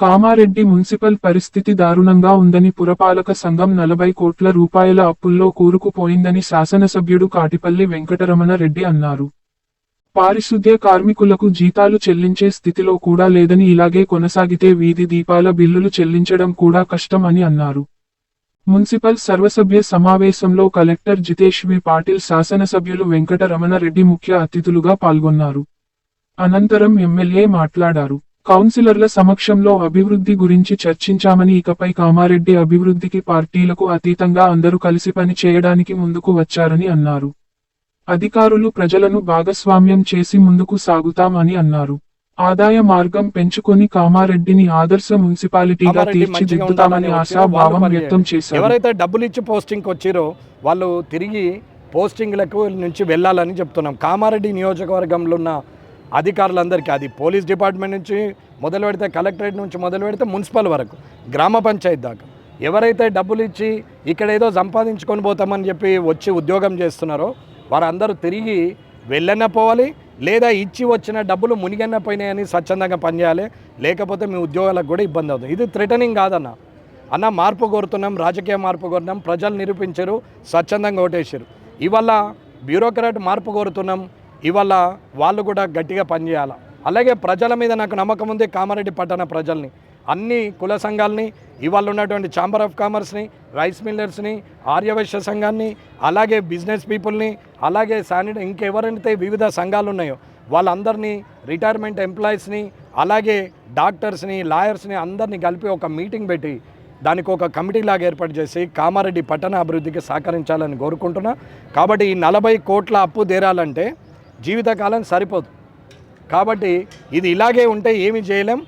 Kamareddy municipal పరిస్థితి దారుణంగా ఉందని పురపాలక సంఘం నలభై కోట్ల రూపాయల అప్పుల్లో కూరుకుపోయిందని శాసనసభ్యుడు కాటిపల్లి వెంకటరమణ రెడ్డి అన్నారు. పారిశుద్ధ్య కార్మికులకు జీతాలు చెల్లించే స్థితిలో కూడా లేదని ఇలాగే కొనసాగితే వీధి దీపాల బిల్లులు చెల్లించడం కూడా కష్టం అని అన్నారు. మున్సిపల్ సర్వసభ్య సమావేశంలో కలెక్టర్ జితేష్ వి. పాటిల్ శాసనసభ్యులు వెంకటరమణ రెడ్డి ముఖ్య అతిథులుగా పాల్గొన్నారు. అనంతరం ఎమ్మెల్యే మాట్లాడారు. కౌన్సిలర్ల సమక్షంలో అభివృద్ధి గురించి చర్చించామని ఇకపై కామారెడ్డి అభివృద్ధికి పార్టీలకు అతీతంగా అందరూ కలిసి పని చేయడానికి ముందుకు వచ్చారని అన్నారు. అధికారులు ప్రజలను భాగస్వామ్యం చేసి ముందుకు సాగుతామని అన్నారు. ఆదాయ మార్గం పెంచుకొని కామారెడ్డిని ఆదర్శ మున్సిపాలిటీగా తీర్చిదిద్దుతామని ఆశాభావం వ్యక్తం. చేశారు. ఎవరైతే డబ్బులు ఇచ్చి పోస్టింగ్కి వచ్చారో వాళ్ళు తిరిగి పోస్టింగ్లకు నుంచి వెళ్ళాలని చెప్తున్నాం. కామారెడ్డి నియోజకవర్గంలో ఉన్న అధికారులందరికీ అది పోలీస్ డిపార్ట్మెంట్ నుంచి మొదలు పెడితే కలెక్టరేట్ నుంచి మొదలు పెడితే మున్సిపల్ వరకు గ్రామ పంచాయతీ దాకా. ఎవరైతే డబ్బులు ఇచ్చి ఇక్కడ ఏదో సంపాదించుకొని పోతామని చెప్పి వచ్చి ఉద్యోగం చేస్తున్నారో వారందరూ తిరిగి వెళ్ళన్న పోవాలి లేదా ఇచ్చి వచ్చిన డబ్బులు మునిగన్న పోయినాయని స్వచ్ఛందంగా పనిచేయాలి లేకపోతే మీ ఉద్యోగాలకు కూడా ఇబ్బంది అవుతుంది. ఇది థ్రెటనింగ్ కాదన్న. అన్న మార్పు కోరుతున్నాం రాజకీయ మార్పు కోరుతున్నాం ప్రజలు నిరూపించారు స్వచ్ఛందంగా ఓటేసారు ఇవాళ బ్యూరోక్రాట్ మార్పు కోరుతున్నాం ఇవాళ వాళ్ళు కూడా గట్టిగా పనిచేయాలి? అలాగే ప్రజల మీద నాకు నమ్మకం ఉంది కామారెడ్డి పట్టణ ప్రజల్ని. అన్ని కుల సంఘాలని ఇవాళ ఉన్నటువంటి ఛాంబర్ ఆఫ్ కామర్స్ని రైస్ మిల్లర్స్ని ఆర్యవైశ్య సంఘాన్ని అలాగే బిజినెస్ పీపుల్ని అలాగే శానిటరీ ఇంకెవరైతే వివిధ సంఘాలు ఉన్నాయో వాళ్ళందరినీ రిటైర్మెంట్ ఎంప్లాయీస్ని అలాగే డాక్టర్స్ని లాయర్స్ని అందరినీ కలిపి ఒక మీటింగ్ పెట్టి దానికి ఒక కమిటీ లాగా ఏర్పాటు చేసి కామారెడ్డి పట్టణ అభివృద్ధికి సహకరించాలని కోరుకుంటున్నా. కాబట్టి ఈ నలభై కోట్ల అప్పు తీరాలంటే జీవితకాలం సరిపోదు. కాబట్టి ఇది ఇలాగే ఉంటే ఏమి చేయలేం.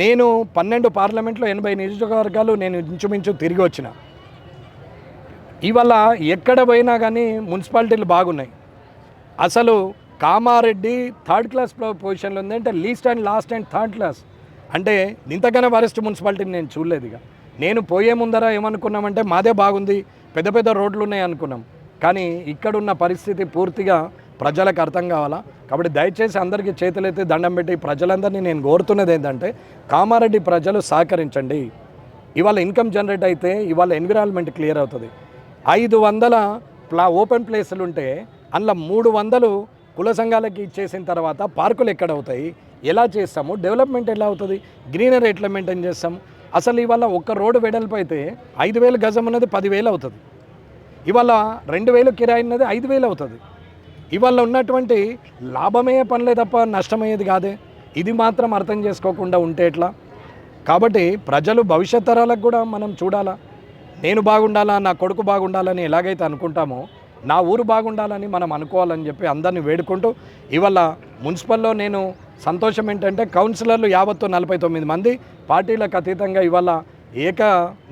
నేను పన్నెండు పార్లమెంట్లో ఎనభై నియోజకవర్గాలు నేను ఇంచుమించు తిరిగి వచ్చిన. ఇవాళ ఎక్కడ పోయినా కానీ మున్సిపాలిటీలు బాగున్నాయి. అసలు కామారెడ్డి థర్డ్ క్లాస్ పొజిషన్లో ఉంది అంటే least and last and third class. అంటే ఇంతకన్నా వరెస్ట్ మున్సిపాలిటీని నేను చూడలేదు ఇక. నేను పోయే ముందర ఏమనుకున్నామంటే మాదే బాగుంది పెద్ద పెద్ద రోడ్లు ఉన్నాయి అనుకున్నాం. కానీ ఇక్కడున్న పరిస్థితి పూర్తిగా ప్రజలకు అర్థం కావాలా? కాబట్టి దయచేసి అందరికీ చేతులైతే దండం పెట్టి ప్రజలందరినీ నేను కోరుతున్నది ఏంటంటే కామారెడ్డి ప్రజలు సహకరించండి. ఇవాళ ఇన్కమ్ జనరేట్ అయితే ఇవాళ ఎన్విరాన్మెంట్ క్లియర్ అవుతుంది. ఐదు వందల ప్లా ఓపెన్ ప్లేసులు ఉంటే అందులో మూడు వందలు కుల సంఘాలకి ఇచ్చేసిన తర్వాత పార్కులు ఎక్కడ అవుతాయి? ఎలా చేస్తాము? డెవలప్మెంట్ ఎలా అవుతుంది? గ్రీనరీ ఎట్లా మెయింటైన్ చేస్తాము అసలు ఇవాళ ఒక్క రోడ్డు వెడల్పు అయితే ఐదు వేలు గజం ఉన్నది పదివేలు అవుతుంది. ఇవాళ రెండు వేలు కిరాయి ఉన్నది ఐదు వేలు అవుతుంది. ఇవాళ ఉన్నటువంటి లాభమయ్యే పనులే తప్ప నష్టమయ్యేది కాదే. ఇది మాత్రం అర్థం చేసుకోకుండా ఉంటే ఎట్లా? కాబట్టి ప్రజలు భవిష్యత్ తరాలకు కూడా మనం చూడాలా? నేను బాగుండాలా? నా కొడుకు బాగుండాలని ఎలాగైతే అనుకుంటామో నా ఊరు బాగుండాలని మనం అనుకోవాలని చెప్పి అందరినీ వేడుకుంటూ ఇవాళ మున్సిపల్లో నేను సంతోషం ఏంటంటే కౌన్సిలర్లు యావత్తు నలభై తొమ్మిది మంది పార్టీలకు అతీతంగా ఇవాళ ఏక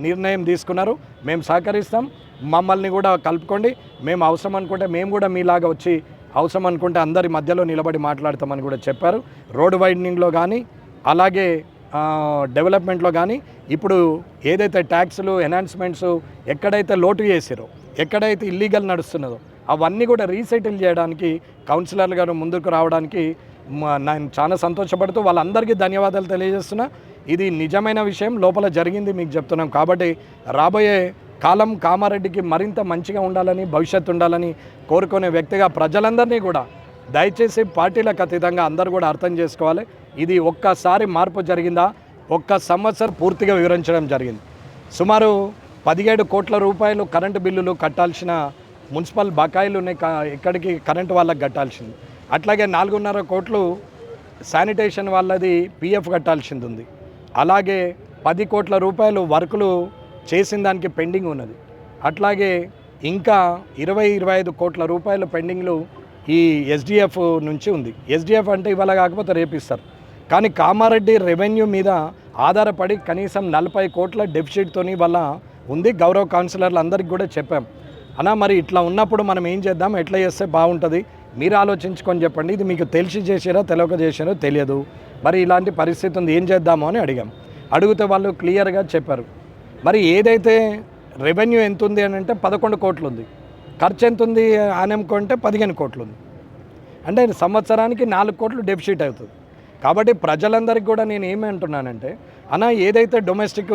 నిర్ణయం తీసుకున్నారు. మేము సహకరిస్తాం. మమ్మల్ని కూడా కలుపుకోండి. మేము అవసరం అనుకుంటే మేము కూడా మీలాగా వచ్చి అవసరం అనుకుంటే అందరి మధ్యలో నిలబడి మాట్లాడతామని కూడా చెప్పారు. రోడ్ వైడనింగ్లో కానీ అలాగే డెవలప్మెంట్లో కానీ ఇప్పుడు ఏదైతే ట్యాక్స్లు ఎన్హాన్స్మెంట్స్ ఎక్కడైతే లోటు చేసిరో ఎక్కడైతే ఇల్లీగల్ నడుస్తున్నదో అవన్నీ కూడా రీసెటిల్ చేయడానికి కౌన్సిలర్ గారు ముందుకు రావడానికి నేను చాలా సంతోషపడుతూ వాళ్ళందరికీ ధన్యవాదాలు తెలియజేస్తున్నా. ఇది నిజమైన విషయం లోపల జరిగింది మీకు చెప్తున్నాం. కాబట్టి రాబోయే కాలం కామారెడ్డికి మరింత మంచిగా ఉండాలని భవిష్యత్తు ఉండాలని కోరుకునే వ్యక్తిగా ప్రజలందరినీ కూడా దయచేసి పార్టీలకు అతీతంగా అందరూ కూడా అర్థం చేసుకోవాలి. ఇది ఒక్కసారి మార్పు జరిగిందా? ఒక్క సంవత్సరం పూర్తిగా వివరించడం జరిగింది. సుమారు పదిహేడు కోట్ల రూపాయలు కరెంటు బిల్లులు కట్టాల్సిన మున్సిపల్ బకాయిలు ఉన్నాయి ఇక్కడికి కరెంటు వాళ్ళకి కట్టాల్సింది. అట్లాగే నాలుగున్నర కోట్లు శానిటేషన్ వాళ్ళది పిఎఫ్ కట్టాల్సింది ఉంది. అలాగే పది కోట్ల రూపాయలు వర్కులు చేసిన దానికి పెండింగ్ ఉన్నది. అట్లాగే ఇంకా ఇరవై ఇరవై ఐదు కోట్ల రూపాయలు పెండింగ్లు ఈ ఎస్డిఎఫ్ నుంచి ఉంది. ఎస్డిఎఫ్ అంటే ఇవాళ కాకపోతే రేపిస్తారు కానీ కామారెడ్డి రెవెన్యూ మీద ఆధారపడి కనీసం నలభై కోట్ల డెఫిసిట్తోని వల్ల ఉంది. గౌరవ కౌన్సిలర్లు అందరికీ కూడా చెప్పాం. అన్నా మరి ఇట్లా ఉన్నప్పుడు మనం ఏం చేద్దాం? ఎట్లా చేస్తే బాగుంటుంది? మీరు ఆలోచించుకొని చెప్పండి. ఇది మీకు తెలిసి చేసారో తెలియక చేసారో తెలియదు. మరి ఇలాంటి పరిస్థితి ఉంది. ఏం చేద్దామో అని అడిగాం. అడిగితే వాళ్ళు క్లియర్గా చెప్పారు. మరి ఏదైతే రెవెన్యూ ఎంత ఉంది అని అంటే పదకొండు కోట్లు ఉంది ఖర్చు ఎంత ఉంది అని అనుకుంటే పదిహేను కోట్లు ఉంది అంటే సంవత్సరానికి నాలుగు కోట్లు డెఫిసిట్ అవుతుంది. కాబట్టి ప్రజలందరికీ కూడా నేను ఏమి అంటున్నానంటే అన్న ఏదైతే డొమెస్టిక్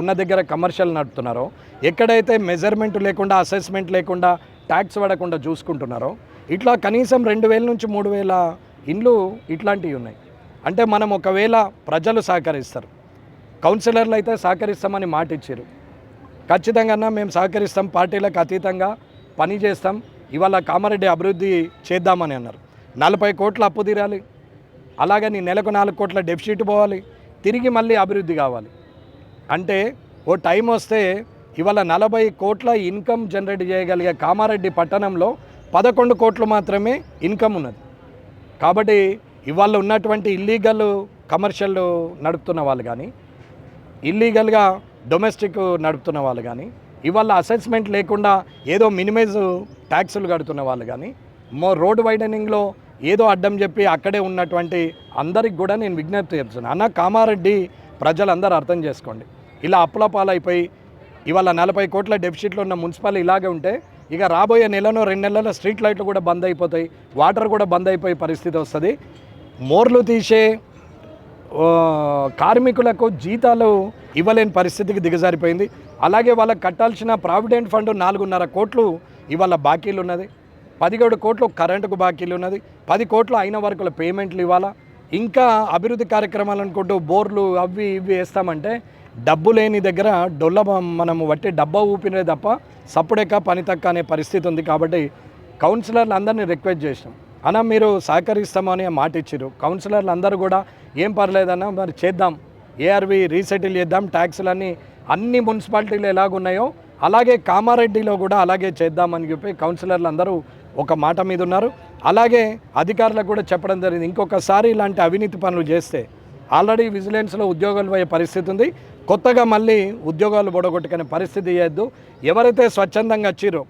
ఉన్న దగ్గర కమర్షియల్ నడుపుతున్నారో ఎక్కడైతే మెజర్మెంట్ లేకుండా అసెస్మెంట్ లేకుండా ట్యాక్స్ పడకుండా చూసుకుంటున్నారో ఇట్లా కనీసం రెండు వేల నుంచి మూడు వేల ఇండ్లు ఇట్లాంటివి ఉన్నాయి. అంటే మనం ఒకవేళ ప్రజలు సహకరిస్తారు కౌన్సిలర్లు అయితే సహకరిస్తామని మాట ఇచ్చారు. ఖచ్చితంగా మేము సహకరిస్తాం పార్టీలకు అతీతంగా పని చేస్తాం ఇవాళ కామారెడ్డి అభివృద్ధి చేద్దామని అన్నారు. నలభై కోట్ల అప్పు తీరాలి. అలాగని నెలకు నాలుగు కోట్ల డెఫిసిట్ పోవాలి. తిరిగి మళ్ళీ అభివృద్ధి కావాలి. అంటే ఓ టైం వస్తే ఇవాళ నలభై కోట్ల ఇన్కమ్ జనరేట్ చేయగలిగే కామారెడ్డి పట్టణంలో పదకొండు కోట్లు మాత్రమే ఇన్కమ్ ఉన్నది. కాబట్టి ఇవాళ ఉన్నటువంటి ఇల్లీగల్ కమర్షియల్ నడుపుతున్న వాళ్ళు కానీ ఇల్లీగల్గా డొమెస్టిక్ నడుపుతున్న వాళ్ళు కానీ ఇవాళ అసెస్మెంట్ లేకుండా ఏదో మినిమైజ్ ట్యాక్సులు కడుతున్న వాళ్ళు కానీ మో రోడ్ వైడనింగ్లో ఏదో అడ్డం చెప్పి అక్కడే ఉన్నటువంటి అందరికి కూడా నేను విజ్ఞప్తి చేస్తున్నాను. అన్న కామారెడ్డి ప్రజలందరూ అర్థం చేసుకోండి. ఇలా అప్పుల పాలైపోయి ఇవాళ నలభై కోట్ల డెఫిసిట్లో ఉన్న మున్సిపల్ ఇలాగే ఉంటే ఇక రాబోయే నెలలో రెండు నెలల స్ట్రీట్ లైట్లు కూడా బంద్ అయిపోతాయి వాటర్ కూడా బంద్ అయిపోయే పరిస్థితి వస్తుంది. మోర్లు తీసే కార్మికులకు జీతాలు ఇవ్వలేని పరిస్థితికి దిగజారిపోయింది. అలాగే వాళ్ళకి కట్టాల్సిన ప్రావిడెంట్ ఫండ్ నాలుగున్నర కోట్లు ఇవాళ బాకీలు ఉన్నది. పదిహేడు కోట్లు కరెంటుకు బాకీలు ఉన్నది. పది కోట్లు అయిన వరకుల పేమెంట్లు ఇవ్వాలా? ఇంకా అభివృద్ధి కార్యక్రమాలు అనుకుంటూ బోర్లు అవి ఇవి వేస్తామంటే డబ్బు లేని దగ్గర డొల్ల మనం వట్టి డబ్బా ఊపినే తప్ప సప్పుడేక పని తక్క అనే పరిస్థితి ఉంది కాబట్టి కౌన్సిలర్లు అందరినీ రిక్వెస్ట్ చేసినాం. అన్న మీరు సహకరిస్తామని మాట ఇచ్చారు కౌన్సిలర్లు అందరూ కూడా ఏం పర్లేదన్న మరి చేద్దాం. ఏఆర్వి రీసెటిల్ చేద్దాం. ట్యాక్స్లన్నీ అన్ని మున్సిపాలిటీలు ఎలాగున్నాయో అలాగే కామారెడ్డిలో కూడా అలాగే చేద్దామని చెప్పి కౌన్సిలర్లు అందరూ ఒక మాట మీద ఉన్నారు. అలాగే అధికారులకు కూడా చెప్పడం జరిగింది. ఇంకొకసారి ఇలాంటి అవినీతి పనులు చేస్తే ఆల్రెడీ విజిలెన్స్లో ఉద్యోగాలు పోయే పరిస్థితి ఉంది. కొత్తగా మళ్ళీ ఉద్యోగాలు బొడగొట్టుకునే పరిస్థితి చేయొద్దు ఎవరైతే స్వచ్ఛందంగా వచ్చిరో